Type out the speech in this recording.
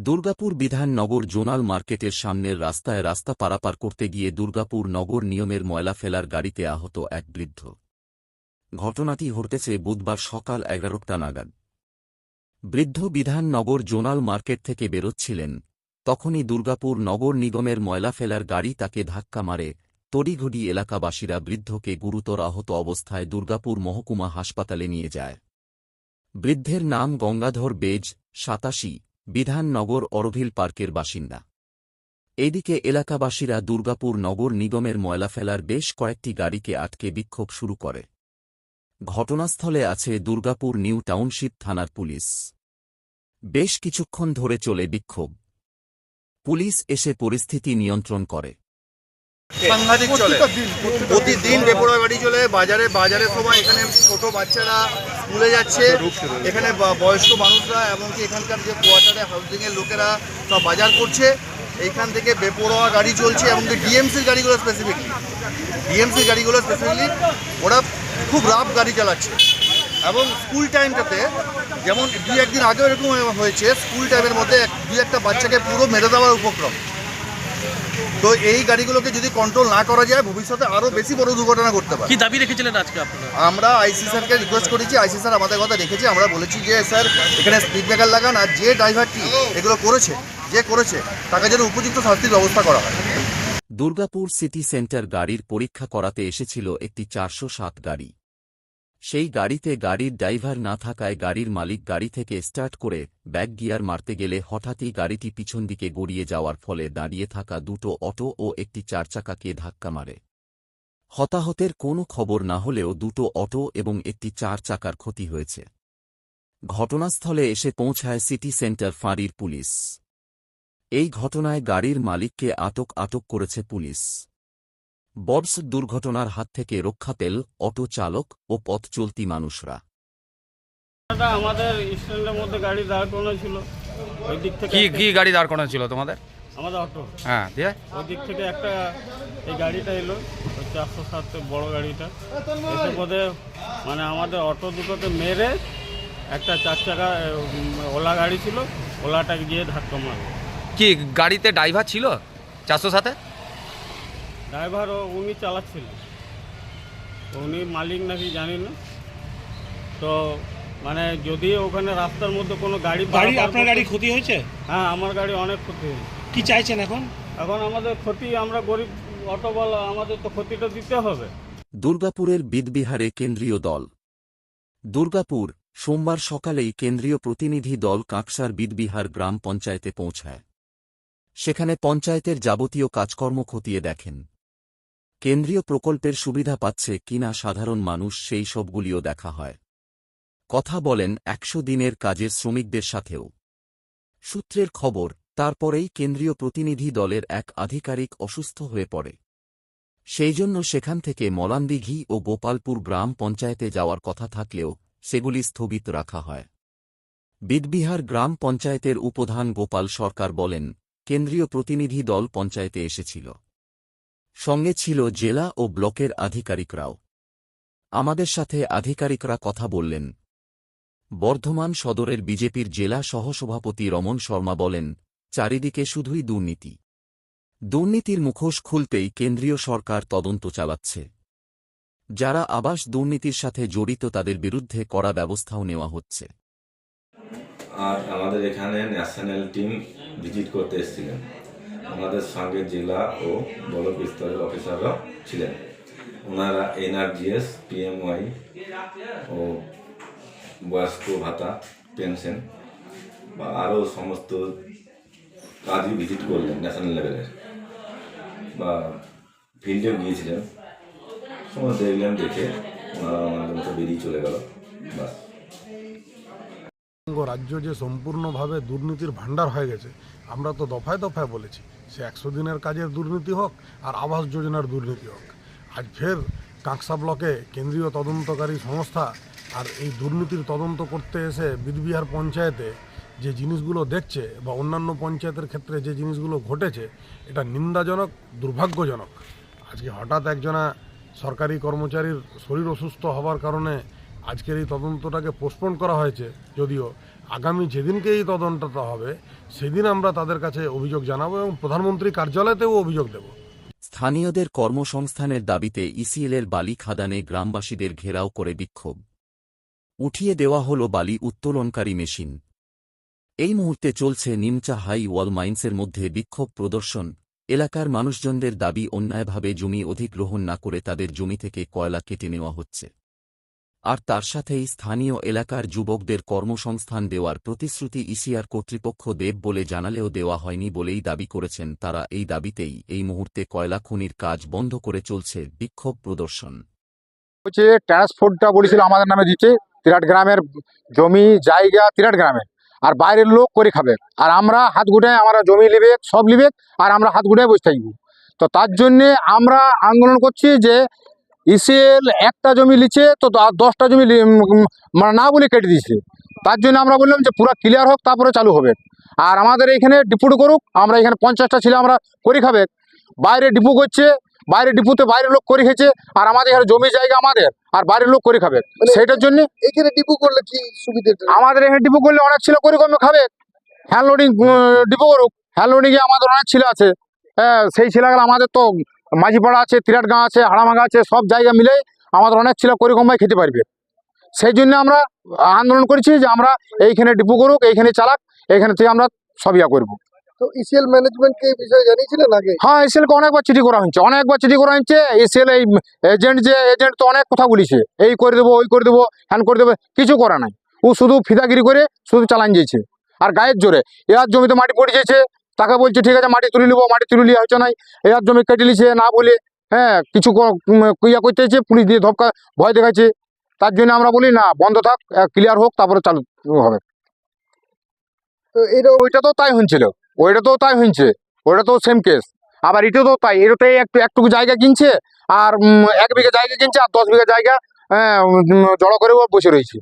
Durgapur Bidhannagar zonal মার্কেটের সামনের রাস্তায় রাস্তা পারাপার করতে গিয়ে দুর্গাপুর নগর নিয়মের ময়লা ফেলার গাড়িতে আহত এক বৃদ্ধ। ঘটনাটি ঘটেছে বুধবার সকাল এগারোটা নাগাদ। বৃদ্ধ বিধাননগর জোনাল মার্কেট থেকে বেরোচ্ছিলেন। তখনই দুর্গাপুর নগর নিগমের ময়লা ফেলার গাড়ি তাকে ধাক্কা মারে। তড়িঘড়ি এলাকাবাসীরা বৃদ্ধকে গুরুতর আহত অবস্থায় দুর্গাপুর মহকুমা হাসপাতালে নিয়ে যায়। বৃদ্ধের নাম গঙ্গাধর বেজ, সাতাশি বিধাননগর অরভিল পার্কের বাসিন্দা। এদিকে এলাকাবাসীরা দুর্গাপুর নগর নিগমের ময়লা ফেলার বেশ কয়েকটি গাড়িকে আটকে বিক্ষোভ শুরু করে। ঘটনাস্থলে আছে দুর্গাপুর নিউ টাউনশিপ থানার পুলিশ। বেশ কিছুক্ষণ ধরে চলে বিক্ষোভ। পুলিশ এসে পরিস্থিতি নিয়ন্ত্রণ করে। সাংঘাতিক চলে। প্রতিদিন বেপরোয়া গাড়ি চলে বাজারে বাজারে সময় এখানে ছোট বাচ্চারা স্কুলে যাচ্ছে এখানে বয়স্ক মানুষরা এমনকি এখানকার যে কোয়ার্টারে হাউজিং এর লোকেরা সব বাজার করছে এইখান থেকে বেপরোয়া গাড়ি চলছে এমনকি ডিএমসির গাড়িগুলো স্পেসিফিকলি ডিএমসির গাড়িগুলো স্পেসিফিকলি ওরা খুব রাফ গাড়ি চালাচ্ছে। এবং স্কুল টাইমটাতে যেমন দুই একদিন আগেও এরকম হয়েছে স্কুল টাইমের মধ্যে দুই একটা বাচ্চাকে পুরো মেরে দেওয়ার উপক্রম। তো এই গাড়িগুলোকে যদি কন্ট্রোল না করা যায় ভবিষ্যতে আরও বেশি বড় দুর্ঘটনা করতে পারে। কি দাবি রেখেছিলেন আজকে আপনারা? আমরা আইসি স্যারকে রিকোয়েস্ট করেছি আইসি স্যার আমাদের কথা রেখেছে। আমরা বলেছি যে স্যার এখানে স্পিড ব্রেকার লাগান আর যে ড্রাইভারটি এগুলো করেছে যে করেছে তাকে যেন উপযুক্ত শাস্তির ব্যবস্থা করা হয়। দুর্গাপুর সিটি সেন্টার গাড়ির পরীক্ষা করাতে এসেছিল একটি চারশো সাত গাড়ি। সেই গাড়িতে গাড়ির ড্রাইভার না থাকায় গাড়ির মালিক গাড়ি থেকে স্টার্ট করে ব্যাক গিয়ার মারতে গেলে হঠাৎই গাড়িটি পিছন দিকে গড়িয়ে যাওয়ার ফলে দাঁড়িয়ে থাকা দুটো অটো ও একটি চারচাকাকে ধাক্কা মারে। হতাহতের কোনো খবর না হলেও দুটো অটো এবং একটি চার চাকার ক্ষতি হয়েছে। ঘটনাস্থলে এসে পৌঁছায় সিটি সেন্টার ফাঁড়ির পুলিশ। এই ঘটনায় গাড়ির মালিককে আটক আটক করেছে পুলিশ। ববস দুর্ঘটনার হাত থেকে রক্ষা পেল অটো চালক ও পথ চলতি মানুষরা আমাদের স্ট্যান্ডের মধ্যে গাড়ি দাঁড় করানো ছিল। ওই দিক থেকে কি কি গাড়ি দাঁড় করানো ছিল তোমাদের? আমাদের অটো। হ্যাঁ দিয়ে? ওই দিক থেকে একটা এই গাড়িটা এলো ওই চারশো সাতের বড় গাড়িটা। এসে পথে মানে আমাদের অটো দুটোতে মেরে একটা চার চাকা ওলা গাড়ি ছিল ওলাটা গিয়ে ধাক্কা মারলো। কি গাড়িতে ড্রাইভার ছিল চারশো সাথে ড্রাইভারও উনি চালাচ্ছিলেন। উনি মালিক নাকি জানি না। তো মানে যদি ওখানে রাস্তার মধ্যে কোনো গাড়ি গাড়ি আপনার গাড়ি ক্ষতি হয়েছে? হ্যাঁ আমার গাড়ি অনেক ক্ষতি হয়েছে। কি চাইছেন এখন? এখন আমাদের ক্ষতি আমরা গরিব অটোওয়ালা আমাদের তো ক্ষতিটা দিতে হবে। দুর্গাপুরের বিদবিহারে কেন্দ্রীয় দল। দুর্গাপুর সোমবার সকালেই কেন্দ্রীয় প্রতিনিধি দল কাঁকসার বিদবিহার গ্রাম পঞ্চায়েতে পৌঁছায়। সেখানে পঞ্চায়েতের যাবতীয় কাজকর্ম খতিয়ে দেখেন। কেন্দ্রীয় প্রকল্পের সুবিধা পাচ্ছে কিনা সাধারণ মানুষ সেই সবগুলিও দেখা হয়। কথা বলেন একশো দিনের কাজের শ্রমিকদের সাথেও। সূত্রের খবর, তারপরেই কেন্দ্রীয় প্রতিনিধি দলের এক আধিকারিক অসুস্থ হয়ে পড়ে। সেই জন্য সেখান থেকে মলান্দিঘি ও গোপালপুর গ্রাম পঞ্চায়েতে যাওয়ার কথা থাকলেও সেগুলি স্থগিত রাখা হয়। বিদবিহার গ্রাম পঞ্চায়েতের উপধান গোপাল সরকার বলেন, কেন্দ্রীয় প্রতিনিধি দল পঞ্চায়েতে এসেছিল। সঙ্গে ছিল জেলা ও ব্লকের আধিকারিকরাও। আমাদের সাথে আধিকারিকরা কথা বললেন। বর্ধমান সদরের বিজেপির জেলা সহসভাপতি রমন শর্মা বলেন, চারিদিকে শুধুই দুর্নীতি। দুর্নীতির মুখোশ খুলতেই কেন্দ্রীয় সরকার তদন্ত চালাচ্ছে। যারা আবাস দুর্নীতির সাথে জড়িত তাদের বিরুদ্ধে কড়া ব্যবস্থাও নেওয়া হচ্ছে। আর আমাদের এখানে ন্যাশনাল টিম ভিজিট করতে এসেছিলেন। আমাদের সঙ্গে জেলা ও ব্লক স্তরের অফিসাররা ছিলেন। ওনারা এনআরজিএস পিএমওয়াই ও বয়স্ক ভাতা, পেনশন বা আরও সমস্ত কাজই ভিজিট করলেন ন্যাশনাল লেভেলের। বা ফিল্ডেও গিয়েছিলেন। সমস্ত দেখলেন, দেখে ওনারা ওনাদের মতো বেরিয়ে চলে গেল। বাস। রাজ্য যে সম্পূর্ণভাবে দুর্নীতির ভাণ্ডার হয়ে গেছে, আমরা তো দফায় দফায় বলেছি, সে একশো দিনের কাজের দুর্নীতি হোক আর আবাস যোজনার দুর্নীতি হোক। আজ ফের কাঁকসা ব্লকে কেন্দ্রীয় তদন্তকারী সংস্থা আর এই দুর্নীতির তদন্ত করতে এসে বিদবিহার পঞ্চায়েতে যে জিনিসগুলো দেখছে বা অন্যান্য পঞ্চায়েতের ক্ষেত্রে যে জিনিসগুলো ঘটেছে, এটা নিন্দাজনক, দুর্ভাগ্যজনক। আজকে হঠাৎ একজনা সরকারি কর্মচারীর শরীর অসুস্থ হওয়ার কারণে আজকের এই তদন্তটাকে পোস্টপোন করা হয়েছে, যদিও আগামী যেদিনকে এই তদন্তটা হবে, সেদিন আমরা তাদের কাছে অভিযোগ জানাব এবং প্রধানমন্ত্রী কার্যালয়তেও অভিযোগ দেব। স্থানীয়দের কর্মসংস্থানের দাবিতে ইসিএলের বালি খাদানে গ্রামবাসীদের ঘেরাও করে বিক্ষোভ। উঠিয়ে দেওয়া হল বালি উত্তোলনকারী মেশিন। এই মুহূর্তে চলছে নিমচা হাই ওয়াল মাইন্সের মধ্যে বিক্ষোভ প্রদর্শন। এলাকার মানুষজনদের দাবি অন্যায়ভাবে জমি অধিগ্রহণ না করে তাদের জমি থেকে কয়লা কেটে নেওয়া হচ্ছে। আর তার সাথেই স্থানীয় এলাকার যুবকদের কর্মসংস্থান দেওয়ার প্রতিশ্রুতি ইসিআর কর্তৃপক্ষ দেব বলে জানালেও দেওয়া হয়নি বলেই দাবি করেছেন তারা। এই দাবিতেই এই মুহূর্তে কয়লা খনির কাজ বন্ধ করে চলছে বিক্ষোভ প্রদর্শন। হচ্ছে বলেছিল আমাদের নামে দিতে। তিরাট গ্রামের জমি, জায়গা তিরাট গ্রামে আর বাইরের লোক করে খাবে। আর আমরা হাত গুটায় আমরা জমি লিবে সব লিবে আর আমরা হাত গুটায় বসে থাকব। তো তার জন্যে আমরা আন্দোলন করছি যে ইসিএল একটা জমি লিছে তো আর দশটা জমি মানে না বলে কেটে দিয়েছে। তার জন্য আমরা বললাম যে পুরো ক্লিয়ার হোক তারপরে চালু হবে। আর আমাদের এখানে ডিপুট করুক আমরা এখানে পঞ্চাশটা ছিল আমরা করে খাবে। বাইরে ডিপু করছে বাইরে ডিপুতে বাইরের লোক করে খেয়েছে আর আমাদের এখানে জমি জায়গা আমাদের আর বাইরের লোক করে খাবে। সেটার জন্য এখানে ডিপু করলে কি সুবিধা? আমাদের এখানে ডিপু করলে অনেক ছিল করে কমে খাবে। হ্যান্ড লোডিং ডিপো করুক। হ্যান্ড লোডিংয়ে আমাদের অনেক ছিল আছে। হ্যাঁ সেই ছেলেগুলো আমাদের তো মাঝিপাড়া আছে তিরাট গাঁ আছে হাড়ামাঙ্গা আছে সব জায়গা মিলে আমাদের অনেক ছিল কমায় খেতে পারবে। সেই জন্য আমরা আন্দোলন করেছি যে আমরা এইখানে ডিপু করুক এইখানে চালাক এইখানে থেকে আমরা সব ইয়া করব। তো ইসিএল ম্যানেজমেন্টকে এই বিষয়ে জানিয়েছিলেন আগে? হ্যাঁ এসএলকে অনেকবার চিঠি করা হয়েছে অনেকবার চিঠি করা হয়েছে। এসএল এই এজেন্ট যে এজেন্ট তো অনেক কথা বলেছে এই করে দেবো ওই করে দেবো হ্যান করে দেবো কিছু করা নাই। ও শুধু ফিদাগিরি করে শুধু চালান আর গায়ের জোরে এর জমিতে মাটি পড়ে যেছে তাকে বলছে ঠিক আছে মাটি তুলে নেব মাটি তুলে নিয়ে হচ্ছে নাই। এর জমি কেটে নিছে না বলে হ্যাঁ কিছু ইয়া করতে হচ্ছে পুলিশ দিয়ে ধপকা ভয় দেখাচ্ছে। তার জন্য আমরা বলি না বন্ধ থাক ক্লিয়ার হোক তারপরে চালু হবে। এটা ওইটা তো তাই হয়েছিল। ওইটা তো তাই হয়েছে। ওইটা তো সেম কেস আবার এটা তো তাই। এটাতে একটু একটুকু জায়গা কিনছে আর এক বিঘা জায়গা কিনছে আর দশ বিঘা জায়গা হ্যাঁ, জড়ো করে বসে রয়েছে।